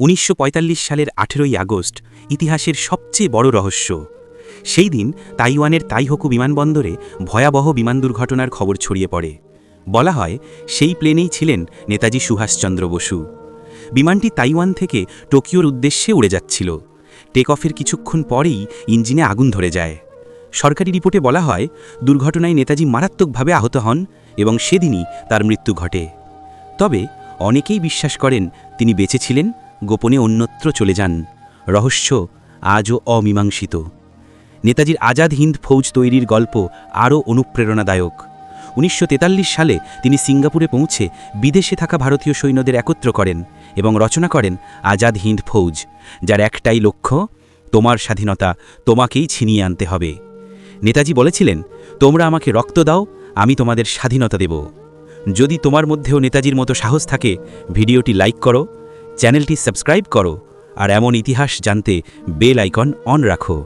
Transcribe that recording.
উনিশশো পঁয়তাল্লিশ সালের আঠেরোই আগস্ট ইতিহাসের সবচেয়ে বড় রহস্য। সেই দিন তাইওয়ানের তাইহকু বিমানবন্দরে ভয়াবহ বিমান দুর্ঘটনার খবর ছড়িয়ে পড়ে। বলা হয়, সেই প্লেনেই ছিলেন নেতাজি সুভাষচন্দ্র বসু। বিমানটি তাইওয়ান থেকে টোকিওর উদ্দেশ্যে উড়ে যাচ্ছিল। টেক অফের কিছুক্ষণ পরেই ইঞ্জিনে আগুন ধরে যায়। সরকারি রিপোর্টে বলা হয়, দুর্ঘটনায় নেতাজি মারাত্মকভাবে আহত হন এবং সেদিনই তার মৃত্যু ঘটে। তবে অনেকেই বিশ্বাস করেন, তিনি বেঁচে ছিলেন গোপনে অন্যত্র চলে যান। রহস্য আজও অমীমাংসিত। নেতাজির আজাদ হিন্দ ফৌজ তৈরির গল্প আরও অনুপ্রেরণাদায়ক। উনিশশো তেতাল্লিশ সালে তিনি সিঙ্গাপুরে পৌঁছে বিদেশে থাকা ভারতীয় সৈন্যদের একত্র করেন এবং রচনা করেন আজাদ হিন্দ ফৌজ, যার একটাই লক্ষ্য, তোমার স্বাধীনতা, তোমাকেই ছিনিয়ে আনতে হবে। নেতাজি বলেছিলেন, তোমরা আমাকে রক্ত দাও, আমি তোমাদের স্বাধীনতা দেব। যদি তোমার মধ্যেও নেতাজির মতো সাহস থাকে, ভিডিওটি লাইক করো চ্যানেলটি সাবস্ক্রাইব করো আর এমন ইতিহাস জানতে বেল আইকন অন রাখো।